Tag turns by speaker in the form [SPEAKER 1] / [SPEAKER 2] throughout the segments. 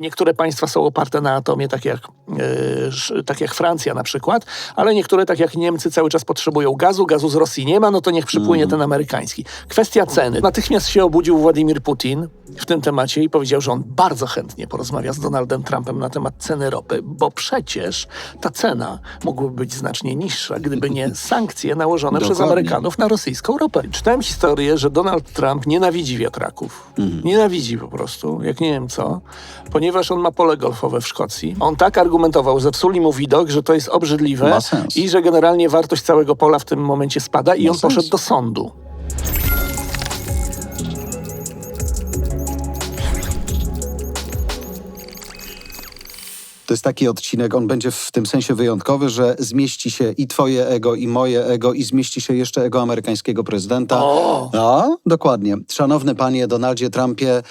[SPEAKER 1] Niektóre państwa są oparte na atomie, tak jak, sz- tak jak Francja na przykład, ale niektóre, tak jak Niemcy, cały czas potrzebują gazu. Gazu z Rosji nie ma, no to niech przypłynie ten amerykański. Kwestia ceny. Natychmiast się obudził Władimir Putin w tym temacie i powiedział, że on bardzo chętnie porozmawia z Donaldem Trumpem na temat ceny ropy, bo przecież ta cena mogłaby być znacznie niższa, gdyby nie sankcje nałożone przez
[SPEAKER 2] Dokładnie.
[SPEAKER 1] Amerykanów na rosyjską ropę. Czytałem historię, że Donald Trump nienawidzi wiatraków. Nienawidzi po prostu, jak nie wiem co, ponieważ on ma pole golfowe w Szkocji. On tak argumentował, zepsuli mu widok, że to jest obrzydliwe
[SPEAKER 2] Ma sens.
[SPEAKER 1] i że generalnie wartość całego pola w tym momencie spada i
[SPEAKER 2] Ma
[SPEAKER 1] on
[SPEAKER 2] sens.
[SPEAKER 1] poszedł do sądu.
[SPEAKER 2] To jest taki odcinek, on będzie w tym sensie wyjątkowy, że zmieści się i twoje ego, i moje ego, i zmieści się jeszcze ego amerykańskiego prezydenta.
[SPEAKER 1] O!
[SPEAKER 2] No, dokładnie. Szanowny panie Donaldzie Trumpie,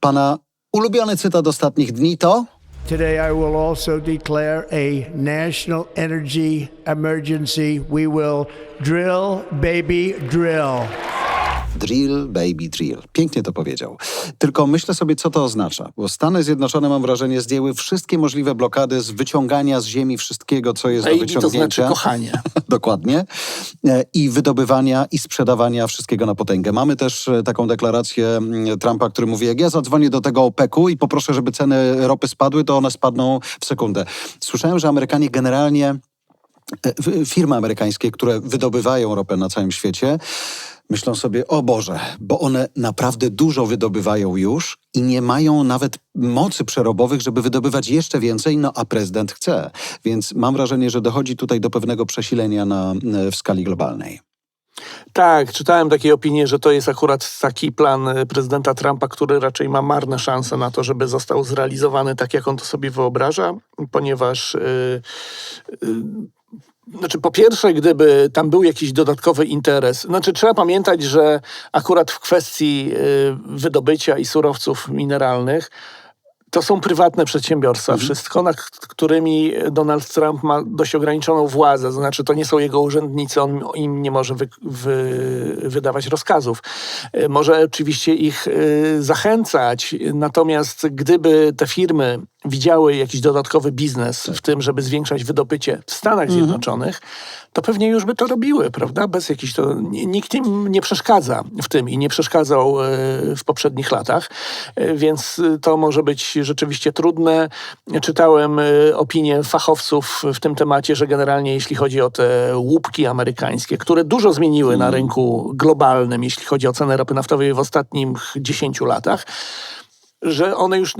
[SPEAKER 2] pana ulubiony cytat ostatnich dni to...
[SPEAKER 3] Today, I will also declare a national energy emergency. We will drill, baby, drill.
[SPEAKER 2] Drill, baby, drill. Pięknie to powiedział. Tylko myślę sobie, co to oznacza. Bo Stany Zjednoczone, mam wrażenie, zdjęły wszystkie możliwe blokady z wyciągania z ziemi wszystkiego, co jest do
[SPEAKER 1] Baby to
[SPEAKER 2] wyciągnięcia.
[SPEAKER 1] znaczy kochanie.
[SPEAKER 2] Dokładnie. E, I wydobywania i sprzedawania wszystkiego na potęgę. Mamy też e, taką deklarację mm, Trumpa, który mówi, jak ja zadzwonię do tego OPEC-u i poproszę, żeby ceny ropy spadły, to one spadną w sekundę. Słyszałem, że Amerykanie generalnie e, firmy amerykańskie, które wydobywają ropę na całym świecie, myślą sobie, o Boże, bo one naprawdę dużo wydobywają już i nie mają nawet mocy przerobowych, żeby wydobywać jeszcze więcej, no a prezydent chce. Więc mam wrażenie, że dochodzi tutaj do pewnego przesilenia na, w skali globalnej.
[SPEAKER 1] Tak, czytałem takie opinie, że to jest akurat taki plan e, prezydenta Trumpa, który raczej ma marne szanse na to, żeby został zrealizowany tak, jak on to sobie wyobraża, ponieważ. Yy, yy, znaczy, po pierwsze, gdyby tam był jakiś dodatkowy interes, znaczy trzeba pamiętać, że akurat w kwestii yy, wydobycia i surowców mineralnych to są prywatne przedsiębiorstwa, wszystko, nad którymi Donald Trump ma dość ograniczoną władzę. To znaczy, to nie są jego urzędnicy, on im nie może wy, wy, wydawać rozkazów. E, Może oczywiście ich e, zachęcać, natomiast gdyby te firmy widziały jakiś dodatkowy biznes w tym, żeby zwiększać wydobycie w Stanach Zjednoczonych, to pewnie już by to robiły, prawda? Bez jakichś to... ni- Nikt im nie przeszkadza w tym i nie przeszkadzał e, w poprzednich latach, E, więc e, to może być rzeczywiście trudne. Czytałem opinie fachowców w tym temacie, że generalnie jeśli chodzi o te łupki amerykańskie, które dużo zmieniły na rynku globalnym, jeśli chodzi o cenę ropy naftowej w ostatnich 10 latach, że one już,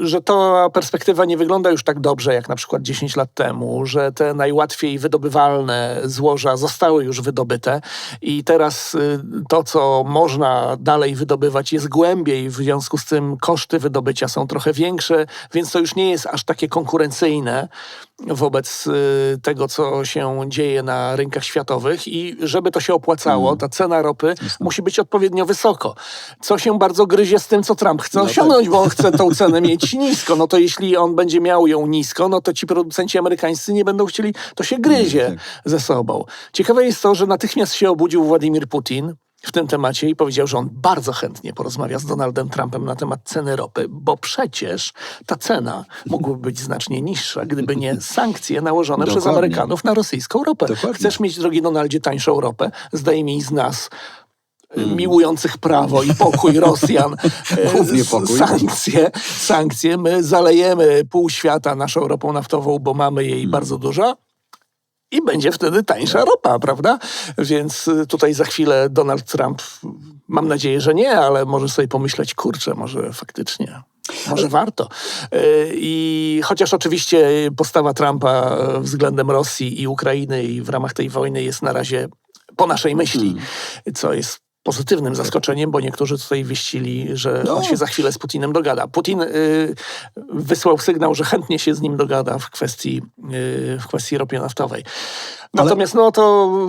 [SPEAKER 1] że ta perspektywa nie wygląda już tak dobrze jak na przykład 10 lat temu, że te najłatwiej wydobywalne złoża zostały już wydobyte i teraz y, to, co można dalej wydobywać jest głębiej, w związku z tym koszty wydobycia są trochę większe, więc to już nie jest aż takie konkurencyjne wobec y, tego, co się dzieje na rynkach światowych i żeby to się opłacało, ta cena ropy musi być odpowiednio wysoko. Co się bardzo gryzie z tym, co Trump chce osiągnąć, bo on chce tą cenę mieć nisko. No to jeśli on będzie miał ją nisko, no to ci producenci amerykańscy nie będą chcieli, to się gryzie ze sobą. Ciekawe jest to, że natychmiast się obudził Władimir Putin w tym temacie i powiedział, że on bardzo chętnie porozmawia z Donaldem Trumpem na temat ceny ropy, bo przecież ta cena mogłaby być znacznie niższa, gdyby nie sankcje nałożone przez
[SPEAKER 2] Dokładnie.
[SPEAKER 1] Amerykanów na rosyjską ropę.
[SPEAKER 2] Dokładnie.
[SPEAKER 1] Chcesz mieć, drogi Donaldzie, tańszą ropę? Zdaj mi z nas y, miłujących prawo i pokój Rosjan. y,
[SPEAKER 2] Głównie pokój.
[SPEAKER 1] Sankcje, sankcje. My zalejemy pół świata naszą ropą naftową, bo mamy jej bardzo dużo. I będzie wtedy tańsza ropa, prawda? Więc y, tutaj za chwilę Donald Trump, mam nadzieję, że nie, ale może sobie pomyśleć, kurczę, może faktycznie. Może warto. Y, I chociaż oczywiście postawa Trumpa względem Rosji i Ukrainy i w ramach tej wojny jest na razie po naszej myśli, co jest pozytywnym zaskoczeniem, bo niektórzy tutaj wieścili, że on się za chwilę z Putinem dogada. Putin y, wysłał sygnał, że chętnie się z nim dogada w kwestii, y, w kwestii ropy naftowej. Natomiast no to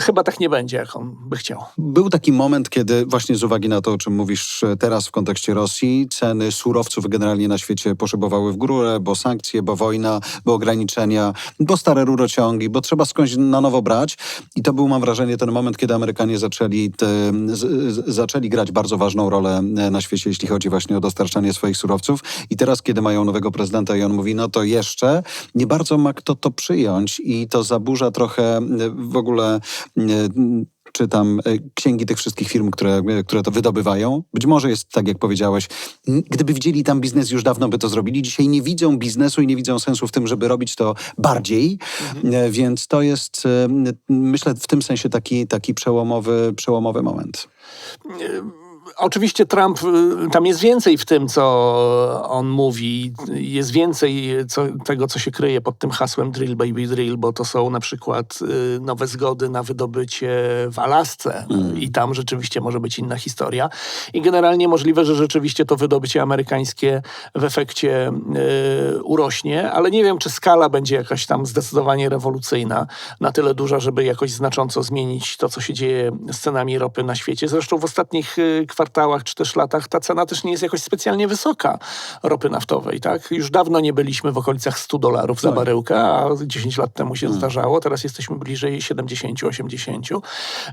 [SPEAKER 1] Chyba tak nie będzie, jak on by chciał.
[SPEAKER 2] Był taki moment, kiedy właśnie z uwagi na to, o czym mówisz e, teraz w kontekście Rosji, ceny surowców generalnie na świecie poszybowały w górę, bo sankcje, bo wojna, bo ograniczenia, bo stare rurociągi, bo trzeba skądś na nowo brać. I to był, mam wrażenie, ten moment, kiedy Amerykanie zaczęli, te, z, z, zaczęli grać bardzo ważną rolę e, na świecie, jeśli chodzi właśnie o dostarczanie swoich surowców. I teraz, kiedy mają nowego prezydenta i on mówi, no to jeszcze, nie bardzo ma kto to przyjąć i to zaburza trochę e, w ogóle czytam e, księgi tych wszystkich firm, które, e, które to wydobywają. Być może jest tak, jak powiedziałeś. Gdyby widzieli tam biznes, już dawno by to zrobili. Dzisiaj nie widzą biznesu i nie widzą sensu w tym, żeby robić to bardziej. E, Więc to jest, myślę, w tym sensie taki, taki przełomowy, przełomowy moment.
[SPEAKER 1] Oczywiście Trump, y, tam jest więcej w tym, co on mówi. Jest więcej co, tego, co się kryje pod tym hasłem drill baby drill, bo to są na przykład y, nowe zgody na wydobycie w Alasce i tam rzeczywiście może być inna historia. I generalnie możliwe, że rzeczywiście to wydobycie amerykańskie w efekcie y, urośnie, ale nie wiem, czy skala będzie jakaś tam zdecydowanie rewolucyjna, na tyle duża, żeby jakoś znacząco zmienić to, co się dzieje z cenami ropy na świecie. Zresztą w ostatnich y, kwartałach czy też latach ta cena też nie jest jakoś specjalnie wysoka ropy naftowej. Tak? Już dawno nie byliśmy w okolicach 100 dolarów za
[SPEAKER 2] Tak.
[SPEAKER 1] baryłkę, a 10 lat temu się zdarzało. Teraz jesteśmy bliżej 70-80.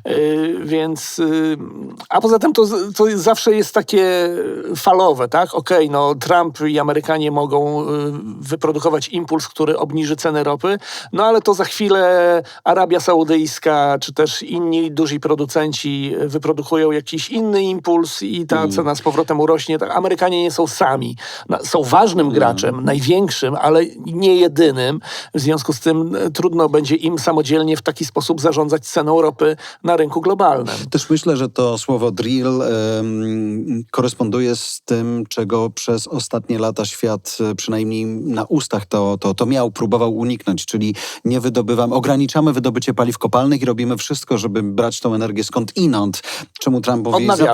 [SPEAKER 1] Yy, więc, yy, a poza tym to, to zawsze jest takie falowe, tak? Okej, no Trump i Amerykanie mogą yy, wyprodukować impuls, który obniży cenę ropy, no ale to za chwilę Arabia Saudyjska, czy też inni duzi producenci wyprodukują jakiś inny impuls i ta cena z powrotem urośnie. Tak, Amerykanie nie są sami. Są ważnym graczem, największym, ale nie jedynym. W związku z tym e, trudno będzie im samodzielnie w taki sposób zarządzać ceną ropy na rynku globalnym.
[SPEAKER 2] Też myślę, że to słowo drill koresponduje z tym, czego przez ostatnie lata świat, e, przynajmniej na ustach to, to, to miał, próbował uniknąć, czyli nie wydobywamy, ograniczamy wydobycie paliw kopalnych i robimy wszystko, żeby brać tą energię skąd inąd. Czemu Trump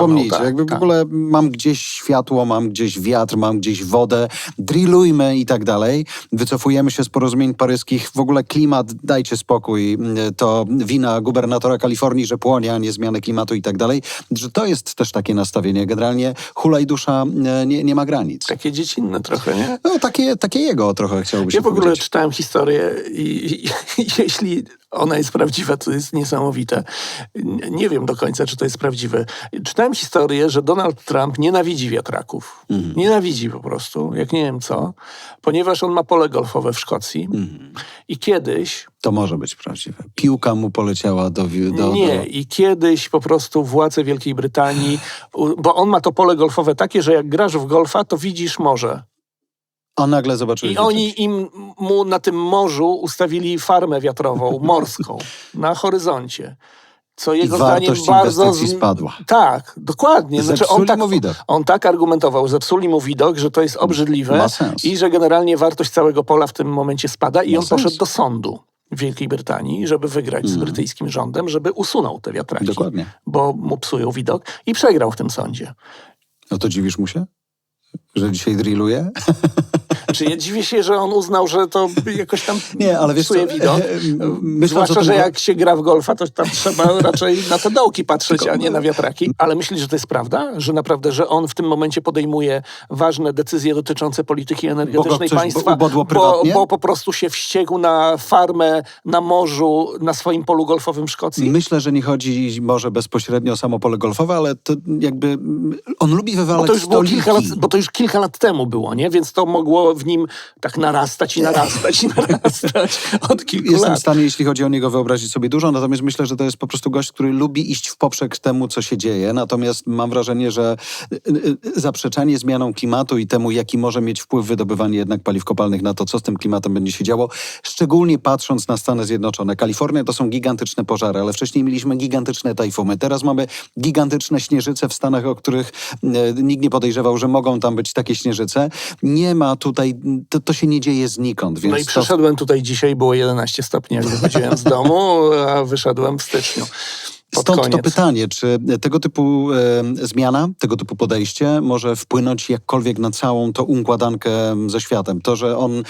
[SPEAKER 2] mówi,
[SPEAKER 1] Tak,
[SPEAKER 2] jakby w
[SPEAKER 1] tak.
[SPEAKER 2] ogóle mam gdzieś światło, mam gdzieś wiatr, mam gdzieś wodę, drillujmy i tak dalej. Wycofujemy się z porozumień paryskich, w ogóle klimat, dajcie spokój, to wina gubernatora Kalifornii, że płonie, a nie zmiany klimatu i tak dalej, że to jest też takie nastawienie. Generalnie hulaj dusza e, nie, nie ma granic.
[SPEAKER 1] Takie dziecinne trochę, nie?
[SPEAKER 2] No, takie, takie jego trochę chciałby się
[SPEAKER 1] Ja w ogóle
[SPEAKER 2] powiedzieć.
[SPEAKER 1] czytałem historię i, i, i jeśli ona jest prawdziwa, to jest niesamowite. Nie- wiem do końca, czy to jest prawdziwe. Czytałem historię, że Donald Trump nienawidzi wiatraków.
[SPEAKER 2] Mhm.
[SPEAKER 1] Nienawidzi po prostu, jak nie wiem co, ponieważ on ma pole golfowe w Szkocji
[SPEAKER 2] Mhm.
[SPEAKER 1] i kiedyś
[SPEAKER 2] To może być prawdziwe. Piłka mu poleciała do... do,
[SPEAKER 1] nie,
[SPEAKER 2] do...
[SPEAKER 1] i kiedyś po prostu władze Wielkiej Brytanii, bo on ma to pole golfowe takie, że jak grasz w golfa, to widzisz morze.
[SPEAKER 2] A nagle zobaczyłeś...
[SPEAKER 1] I oni im mu na tym morzu ustawili farmę wiatrową, morską, na horyzoncie. Co jego zdaniem
[SPEAKER 2] wartość
[SPEAKER 1] bardzo.
[SPEAKER 2] inwestycji spadła.
[SPEAKER 1] Tak, dokładnie. Znaczy,
[SPEAKER 2] Zepsuli
[SPEAKER 1] on, tak,
[SPEAKER 2] mu widok.
[SPEAKER 1] on tak argumentował, zepsuli mu widok, że to jest obrzydliwe
[SPEAKER 2] Ma sens.
[SPEAKER 1] i że generalnie wartość całego pola w tym momencie spada i
[SPEAKER 2] Ma
[SPEAKER 1] on
[SPEAKER 2] sens.
[SPEAKER 1] poszedł do sądu w Wielkiej Brytanii, żeby wygrać z brytyjskim rządem, żeby usunął te wiatraki.
[SPEAKER 2] Mm. Dokładnie.
[SPEAKER 1] Bo mu psują widok i przegrał w tym sądzie.
[SPEAKER 2] No to dziwisz mu się? Że dzisiaj drilluje?
[SPEAKER 1] Czy ja dziwię się, że on uznał, że to jakoś tam
[SPEAKER 2] Nie, ale wiesz co,
[SPEAKER 1] widok?
[SPEAKER 2] e, m- myśląc o
[SPEAKER 1] Zwłaszcza, że jak się gra w golfa, to tam trzeba raczej na te dołki patrzeć, a nie na wiatraki. Ale myślisz, że to jest prawda? Że naprawdę, że on w tym momencie podejmuje ważne decyzje dotyczące polityki energetycznej
[SPEAKER 2] coś
[SPEAKER 1] państwa, bo, bo po prostu się wściekł na farmę na morzu, na swoim polu golfowym w Szkocji?
[SPEAKER 2] Myślę, że nie chodzi może bezpośrednio o samo pole golfowe, ale to jakby mm, on lubi wywalać
[SPEAKER 1] Bo to, już było
[SPEAKER 2] stoliki.
[SPEAKER 1] kilka lat, bo to już kilka lat temu było, nie? Więc to mogło w nim tak narastać i narastać i narastać od kilku
[SPEAKER 2] Jestem w
[SPEAKER 1] lat.
[SPEAKER 2] stanie, jeśli chodzi o niego, wyobrazić sobie dużo, natomiast myślę, że to jest po prostu gość, który lubi iść w poprzek temu, co się dzieje. Natomiast mam wrażenie, że y, y, zaprzeczanie zmianą klimatu i temu, jaki może mieć wpływ wydobywanie jednak paliw kopalnych na to, co z tym klimatem będzie się działo, szczególnie patrząc na Stany Zjednoczone. Kalifornia to są gigantyczne pożary, ale wcześniej mieliśmy gigantyczne tajfuny. Teraz mamy gigantyczne śnieżyce w Stanach, o których y, nikt nie podejrzewał, że mogą tam być takie śnieżyce. Nie ma tutaj, to, to się nie dzieje znikąd, więc
[SPEAKER 1] No i
[SPEAKER 2] to
[SPEAKER 1] przyszedłem tutaj dzisiaj, było 11 stopni, jak wychodziłem z domu, a wyszedłem w styczniu. pod
[SPEAKER 2] Stąd to
[SPEAKER 1] koniec.
[SPEAKER 2] pytanie, czy tego typu e, zmiana, tego typu podejście może wpłynąć jakkolwiek na całą tą układankę ze światem? To, że on e,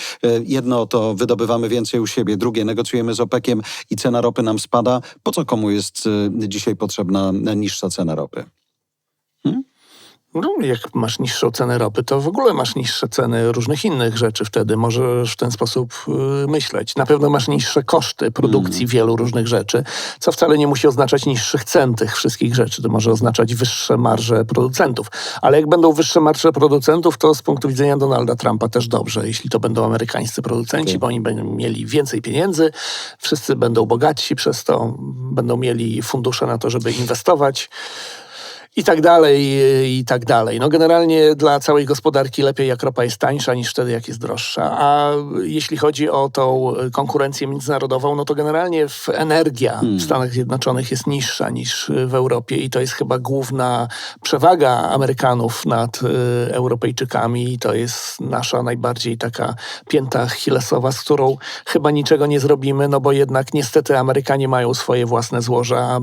[SPEAKER 2] jedno to wydobywamy więcej u siebie, drugie negocjujemy z OPEC-iem i cena ropy nam spada. Po co komu jest e, dzisiaj potrzebna niższa cena ropy?
[SPEAKER 1] No, jak masz niższą cenę ropy, to w ogóle masz niższe ceny różnych innych rzeczy wtedy. Możesz w ten sposób y, myśleć. Na pewno masz niższe koszty produkcji wielu różnych rzeczy, co wcale nie musi oznaczać niższych cen tych wszystkich rzeczy. To może oznaczać wyższe marże producentów. Ale jak będą wyższe marże producentów, to z punktu widzenia Donalda Trumpa też dobrze, jeśli to będą amerykańscy producenci,
[SPEAKER 2] Okej.
[SPEAKER 1] bo oni będą mieli więcej pieniędzy, wszyscy będą bogatsi przez to, będą mieli fundusze na to, żeby inwestować i tak dalej, i tak dalej. No generalnie dla całej gospodarki lepiej jak ropa jest tańsza niż wtedy jak jest droższa. A jeśli chodzi o tą konkurencję międzynarodową, no to generalnie w energia w Stanach Zjednoczonych jest niższa niż w Europie i to jest chyba główna przewaga Amerykanów nad y, Europejczykami i to jest nasza najbardziej taka pięta achillesowa, z którą chyba niczego nie zrobimy, no bo jednak niestety Amerykanie mają swoje własne złoża,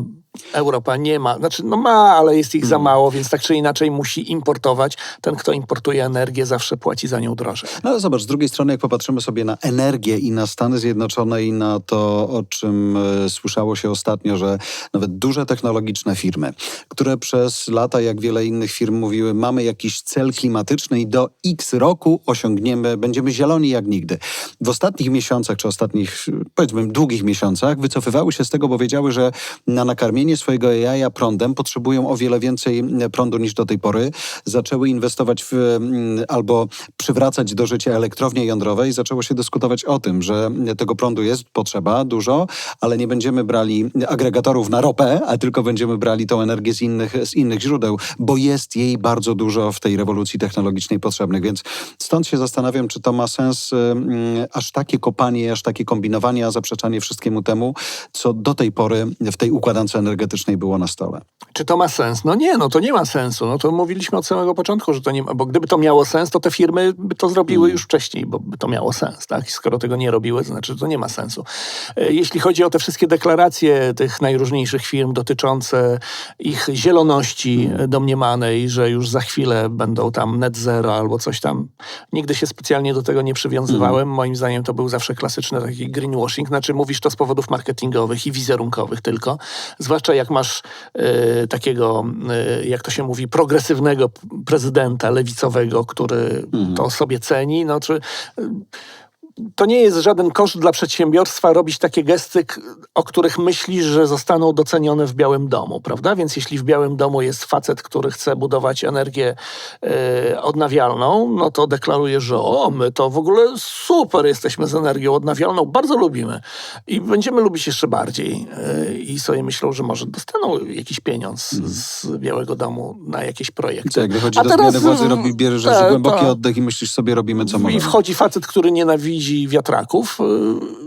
[SPEAKER 1] Europa nie ma. Znaczy, no ma, ale jest ich za mało, więc tak czy inaczej musi importować. Ten, kto importuje energię, zawsze płaci za nią drożej.
[SPEAKER 2] No ale zobacz, z drugiej strony, jak popatrzymy sobie na energię i na Stany Zjednoczone i na to, o czym e, słyszało się ostatnio, że nawet duże technologiczne firmy, które przez lata, jak wiele innych firm mówiły, mamy jakiś cel klimatyczny i do x roku osiągniemy, będziemy zieloni jak nigdy. W ostatnich miesiącach, czy ostatnich, powiedzmy, długich miesiącach wycofywały się z tego, bo wiedziały, że na nakarmienie swojego jaja prądem potrzebują o wiele więcej mm, prądu niż do tej pory. Zaczęły inwestować w, mm, albo przywracać do życia elektrownie jądrowe i zaczęło się dyskutować o tym, że tego prądu jest potrzeba dużo, ale nie będziemy brali agregatorów na ropę, a tylko będziemy brali tą energię z innych, z innych źródeł, bo jest jej bardzo dużo w tej rewolucji technologicznej potrzebnych. Więc stąd się zastanawiam, czy to ma sens mm, aż takie kopanie, aż takie kombinowanie, a zaprzeczanie wszystkiemu temu, co do tej pory w tej układance energetycznej było na stole.
[SPEAKER 1] Czy to ma sens? No nie, no to nie ma sensu. No to mówiliśmy od samego początku, że to nie ma, bo gdyby to miało sens, to te firmy by to zrobiły już wcześniej, bo by to miało sens, tak? I skoro tego nie robiły, to znaczy, że to nie ma sensu. E, Jeśli chodzi o te wszystkie deklaracje tych najróżniejszych firm dotyczące ich zieloności e, domniemanej, że już za chwilę będą tam net zero albo coś tam, nigdy się specjalnie do tego nie przywiązywałem. Moim zdaniem to był zawsze klasyczny taki greenwashing, znaczy mówisz to z powodów marketingowych i wizerunkowych tylko, zwłaszcza jak masz e, takiego, e, jak to się mówi, progresywnego prezydenta lewicowego, który to sobie ceni, no czy to nie jest żaden koszt dla przedsiębiorstwa robić takie gesty, o których myślisz, że zostaną docenione w Białym Domu, prawda? Więc jeśli w Białym Domu jest facet, który chce budować energię e, odnawialną, no to deklaruje, że o, my to w ogóle super jesteśmy z energią odnawialną, bardzo lubimy i będziemy lubić jeszcze bardziej. E, I sobie myślą, że może dostaną jakiś pieniądz z Białego Domu na jakieś projekty.
[SPEAKER 2] Co, jak wychodzi
[SPEAKER 1] A
[SPEAKER 2] do
[SPEAKER 1] teraz,
[SPEAKER 2] zmiany władzy,
[SPEAKER 1] mm,
[SPEAKER 2] robi, bierzesz
[SPEAKER 1] tak,
[SPEAKER 2] głęboki
[SPEAKER 1] tak.
[SPEAKER 2] oddech i myślisz sobie, robimy co
[SPEAKER 1] I
[SPEAKER 2] możemy.
[SPEAKER 1] wchodzi facet, który nienawidzi wiatraków, y,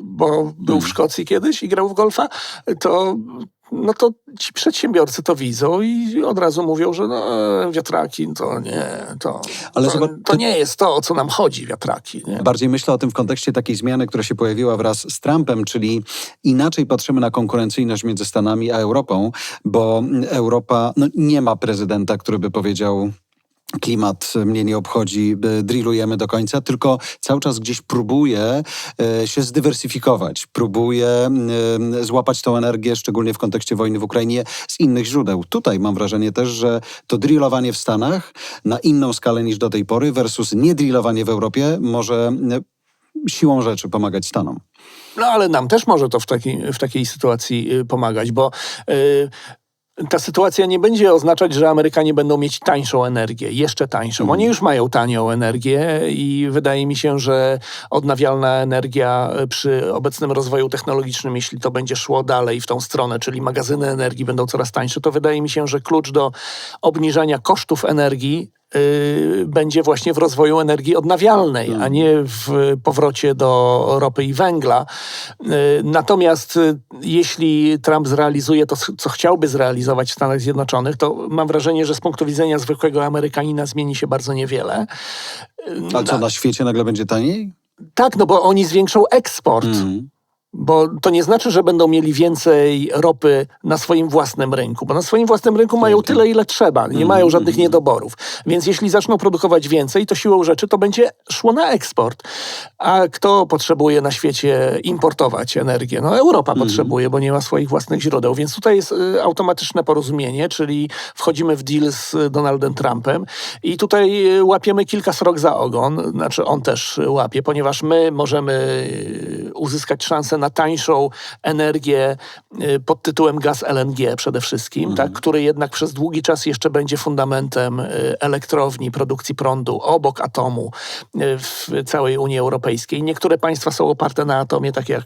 [SPEAKER 1] bo był w Szkocji kiedyś i grał w golfa, to no to ci przedsiębiorcy to widzą i od razu mówią, że no, wiatraki to nie, to,
[SPEAKER 2] Ale
[SPEAKER 1] to,
[SPEAKER 2] zobacz,
[SPEAKER 1] to nie jest to, o co nam chodzi, wiatraki. Nie?
[SPEAKER 2] Bardziej myślę o tym w kontekście takiej zmiany, która się pojawiła wraz z Trumpem, czyli inaczej patrzymy na konkurencyjność między Stanami a Europą, bo Europa no, nie ma prezydenta, który by powiedział. Klimat mnie nie obchodzi, y, drillujemy do końca, tylko cały czas gdzieś próbuje y, się zdywersyfikować, próbuje y, złapać tą energię, szczególnie w kontekście wojny w Ukrainie, z innych źródeł. Tutaj mam wrażenie też, że to drillowanie w Stanach na inną skalę niż do tej pory versus niedrillowanie w Europie może siłą rzeczy pomagać Stanom.
[SPEAKER 1] No ale nam też może to w, takiej w takiej sytuacji pomagać, bo ta sytuacja nie będzie oznaczać, że Amerykanie będą mieć tańszą energię, jeszcze tańszą. Oni już mają tanią energię i wydaje mi się, że odnawialna energia przy obecnym rozwoju technologicznym, jeśli to będzie szło dalej w tą stronę, czyli magazyny energii będą coraz tańsze, to wydaje mi się, że klucz do obniżania kosztów energii będzie właśnie w rozwoju energii odnawialnej, a nie w powrocie do ropy i węgla. Y, Natomiast y, jeśli Trump zrealizuje to, co chciałby zrealizować w Stanach Zjednoczonych, to mam wrażenie, że z punktu widzenia zwykłego Amerykanina zmieni się bardzo niewiele.
[SPEAKER 2] A co, na świecie nagle będzie taniej?
[SPEAKER 1] Tak, no bo oni zwiększą eksport.
[SPEAKER 2] Mhm.
[SPEAKER 1] Bo to nie znaczy, że będą mieli więcej ropy na swoim własnym rynku, bo na swoim własnym rynku mają tyle, ile trzeba, nie mają żadnych niedoborów. Więc jeśli zaczną produkować więcej, to siłą rzeczy to będzie szło na eksport. A kto potrzebuje na świecie importować energię? No Europa potrzebuje, bo nie ma swoich własnych źródeł. Więc tutaj jest y, automatyczne porozumienie, czyli wchodzimy w deal z y, Donaldem Trumpem i tutaj y, łapiemy kilka srok za ogon, znaczy on też łapie, ponieważ my możemy uzyskać szansę na tańszą energię y, pod tytułem gaz LNG przede wszystkim, tak, który jednak przez długi czas jeszcze będzie fundamentem y, elektrowni, produkcji prądu obok atomu y, w całej Unii Europejskiej. Niektóre państwa są oparte na atomie, tak jak,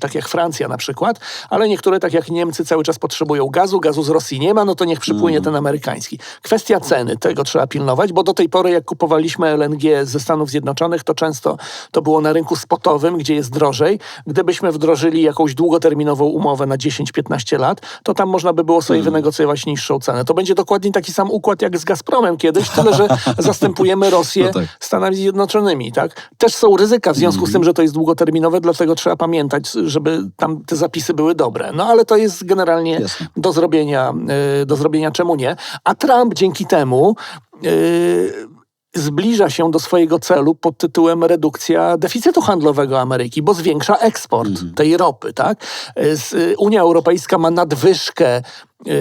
[SPEAKER 1] tak jak Francja na przykład, ale niektóre, tak jak Niemcy, cały czas potrzebują gazu. Gazu z Rosji nie ma, no to niech przypłynie ten amerykański. Kwestia ceny, tego trzeba pilnować, bo do tej pory, jak kupowaliśmy LNG ze Stanów Zjednoczonych, to często to było na rynku spotowym, gdzie jest drożej. Gdybyśmy wdrożyli jakąś długoterminową umowę na 10-15 lat, to tam można by było sobie wynegocjować niższą cenę. To będzie dokładnie taki sam układ jak z Gazpromem kiedyś, tyle że zastępujemy Rosję
[SPEAKER 2] No tak.
[SPEAKER 1] Stanami Zjednoczonymi. Tak? Też są ryzyka w związku z tym, że to jest długoterminowe, dlatego trzeba pamiętać, żeby tam te zapisy były dobre. No ale to jest generalnie
[SPEAKER 2] Jasne.
[SPEAKER 1] do zrobienia, y, do zrobienia, czemu nie. A Trump dzięki temu y, zbliża się do swojego celu pod tytułem redukcja deficytu handlowego Ameryki, bo zwiększa eksport tej ropy. Tak? Y, y, Unia Europejska ma nadwyżkę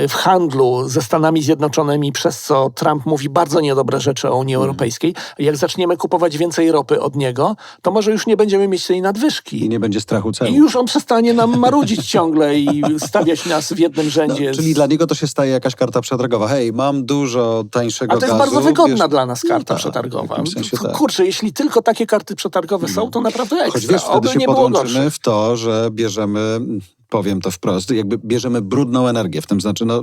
[SPEAKER 1] w handlu ze Stanami Zjednoczonymi, przez co Trump mówi bardzo niedobre rzeczy o Unii Europejskiej. Jak zaczniemy kupować więcej ropy od niego, to może już nie będziemy mieć tej nadwyżki.
[SPEAKER 2] I nie będzie strachu celu.
[SPEAKER 1] I już on przestanie nam marudzić ciągle i stawiać nas w jednym rzędzie.
[SPEAKER 2] No,
[SPEAKER 1] z-
[SPEAKER 2] czyli dla niego to się staje jakaś karta przetargowa. Hej, mam dużo tańszego
[SPEAKER 1] A to jest
[SPEAKER 2] gazu.
[SPEAKER 1] bardzo wygodna
[SPEAKER 2] wiesz-
[SPEAKER 1] dla nas
[SPEAKER 2] No
[SPEAKER 1] karta
[SPEAKER 2] tak,
[SPEAKER 1] przetargowa.
[SPEAKER 2] W sensie tak.
[SPEAKER 1] Kurczę, jeśli tylko takie karty przetargowe są, to naprawdę ekstra.
[SPEAKER 2] Choć wiesz, wtedy
[SPEAKER 1] Oby
[SPEAKER 2] się
[SPEAKER 1] nie
[SPEAKER 2] podłączymy w to, że bierzemy, powiem to wprost, jakby bierzemy brudną energię, w tym znaczy no,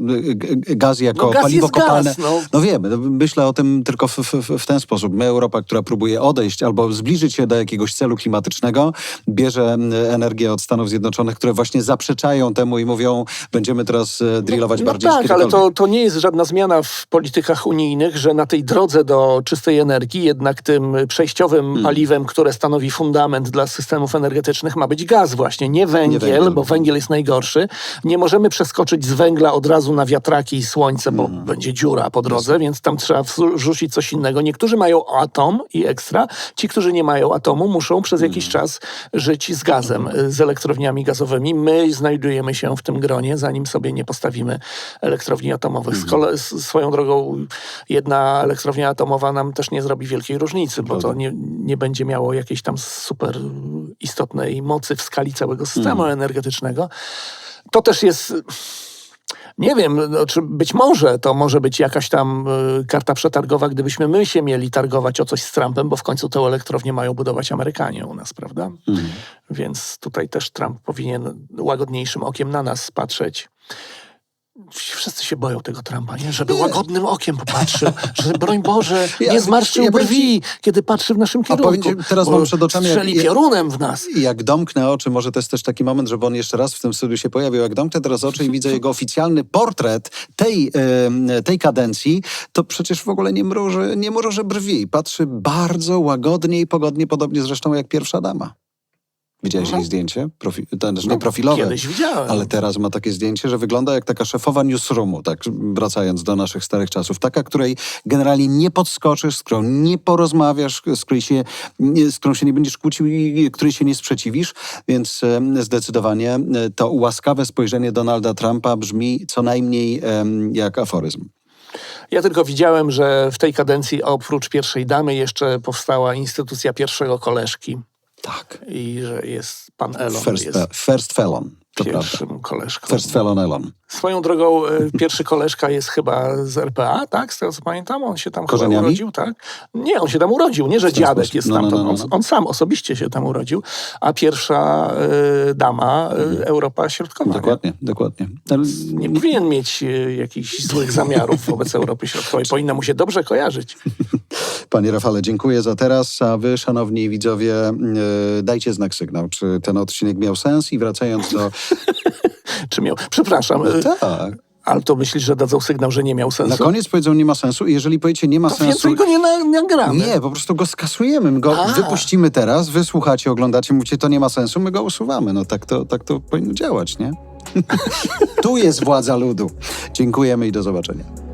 [SPEAKER 2] gaz jako
[SPEAKER 1] No gaz
[SPEAKER 2] paliwo
[SPEAKER 1] jest gaz,
[SPEAKER 2] kopalne.
[SPEAKER 1] no.
[SPEAKER 2] no wiemy, no, myślę o tym tylko w, w, w ten sposób. My, Europa, która próbuje odejść albo zbliżyć się do jakiegoś celu klimatycznego, bierze energię od Stanów Zjednoczonych, które właśnie zaprzeczają temu i mówią, będziemy teraz e, drillować
[SPEAKER 1] No
[SPEAKER 2] bardziej
[SPEAKER 1] tak, ale to, to nie jest żadna zmiana w politykach unijnych, że na tej drodze do czystej energii jednak tym przejściowym
[SPEAKER 2] Hmm.
[SPEAKER 1] paliwem, które stanowi fundament dla systemów energetycznych ma być gaz właśnie, nie węgiel,
[SPEAKER 2] węgiel.
[SPEAKER 1] bo węgiel jest najgorszy. Nie możemy przeskoczyć z węgla od razu na wiatraki i słońce, bo
[SPEAKER 2] Hmm.
[SPEAKER 1] będzie dziura po drodze, więc tam trzeba wrzucić coś innego. Niektórzy mają atom i ekstra. Ci, którzy nie mają atomu, muszą przez jakiś czas żyć z gazem, y, z elektrowniami gazowymi. My znajdujemy się w tym gronie, zanim sobie nie postawimy elektrowni atomowych.
[SPEAKER 2] Mhm.
[SPEAKER 1] Swoją drogą jedna elektrownia atomowa nam też nie zrobi wielkiej różnicy, bo to nie, nie będzie miało jakiejś tam super istotnej mocy w skali całego systemu
[SPEAKER 2] Mhm.
[SPEAKER 1] energetycznego. To też jest... Nie wiem, no, czy być może to może być jakaś tam y, karta przetargowa, gdybyśmy my się mieli targować o coś z Trumpem, bo w końcu tę elektrownię mają budować Amerykanie u nas, prawda? Więc tutaj też Trump powinien łagodniejszym okiem na nas patrzeć. Wszyscy się boją tego Trumpa, nie? Żeby łagodnym okiem popatrzył, że broń Boże,
[SPEAKER 2] Ja-
[SPEAKER 1] nie zmarszczył
[SPEAKER 2] ja powiem
[SPEAKER 1] brwi, kiedy patrzy w naszym kierunku.
[SPEAKER 2] powiem ci, teraz
[SPEAKER 1] bo
[SPEAKER 2] mam przed oczami, jak-
[SPEAKER 1] Strzeli
[SPEAKER 2] jak-
[SPEAKER 1] piorunem w nas.
[SPEAKER 2] I jak domknę oczy, może to jest też taki moment, żeby on jeszcze raz w tym studiu się pojawił. Jak domknę teraz oczy i widzę jego oficjalny portret tej, em, tej kadencji, to przecież w ogóle nie mruży, nie mruży brwi. Patrzy bardzo łagodnie i pogodnie, podobnie zresztą jak pierwsza dama. Widziałeś jej zdjęcie? Profi, to znaczy nie
[SPEAKER 1] No,
[SPEAKER 2] profilowe.
[SPEAKER 1] kiedyś widziałem.
[SPEAKER 2] Ale teraz ma takie zdjęcie, że wygląda jak taka szefowa newsroomu, tak wracając do naszych starych czasów. Taka, której generalnie nie podskoczysz, z którą nie porozmawiasz, z której się, z którą się nie będziesz kłócił i której się nie sprzeciwisz. Więc zdecydowanie e, to łaskawe spojrzenie Donalda Trumpa brzmi co najmniej jak aforyzm.
[SPEAKER 1] Ja tylko widziałem, że w tej kadencji oprócz pierwszej damy jeszcze powstała instytucja pierwszego koleżki
[SPEAKER 2] Tak.
[SPEAKER 1] i że jest pan Elon.
[SPEAKER 2] First,
[SPEAKER 1] jest
[SPEAKER 2] first felon, to prawda.
[SPEAKER 1] pierwszym koleżką.
[SPEAKER 2] First felon Elon.
[SPEAKER 1] Swoją drogą e, pierwszy koleżka jest chyba z RPA, tak? Z tego co pamiętam, on się tam chyba
[SPEAKER 2] Korzeniami?
[SPEAKER 1] urodził, tak? Nie, on się tam urodził, nie że dziadek
[SPEAKER 2] sposób.
[SPEAKER 1] jest
[SPEAKER 2] No, no,
[SPEAKER 1] stamtąd.
[SPEAKER 2] no, no,
[SPEAKER 1] On,
[SPEAKER 2] no.
[SPEAKER 1] on sam osobiście się tam urodził, a pierwsza e, dama e, Europa Środkowa. nie?
[SPEAKER 2] Dokładnie, dokładnie. Ale
[SPEAKER 1] Nie powinien mieć e, jakichś złych zamiarów wobec Europy Środkowej. Powinna mu się dobrze kojarzyć.
[SPEAKER 2] Panie Rafale, dziękuję za teraz, a wy, szanowni widzowie, dajcie znak sygnał, czy ten odcinek miał sens i wracając do...
[SPEAKER 1] Czy miał... Przepraszam, e,
[SPEAKER 2] tak,
[SPEAKER 1] Ale to myślisz, że dadzą sygnał, że nie miał sensu?
[SPEAKER 2] Na koniec powiedzą, nie ma sensu i jeżeli powiecie, nie ma
[SPEAKER 1] to
[SPEAKER 2] sensu...
[SPEAKER 1] więcej go nie na, nagramy.
[SPEAKER 2] Nie, po prostu go skasujemy. My go
[SPEAKER 1] A.
[SPEAKER 2] wypuścimy teraz, wy słuchacie, oglądacie, mówicie, to nie ma sensu, my go usuwamy. No tak to, tak to powinno działać, nie? tu jest władza ludu. Dziękujemy i do zobaczenia.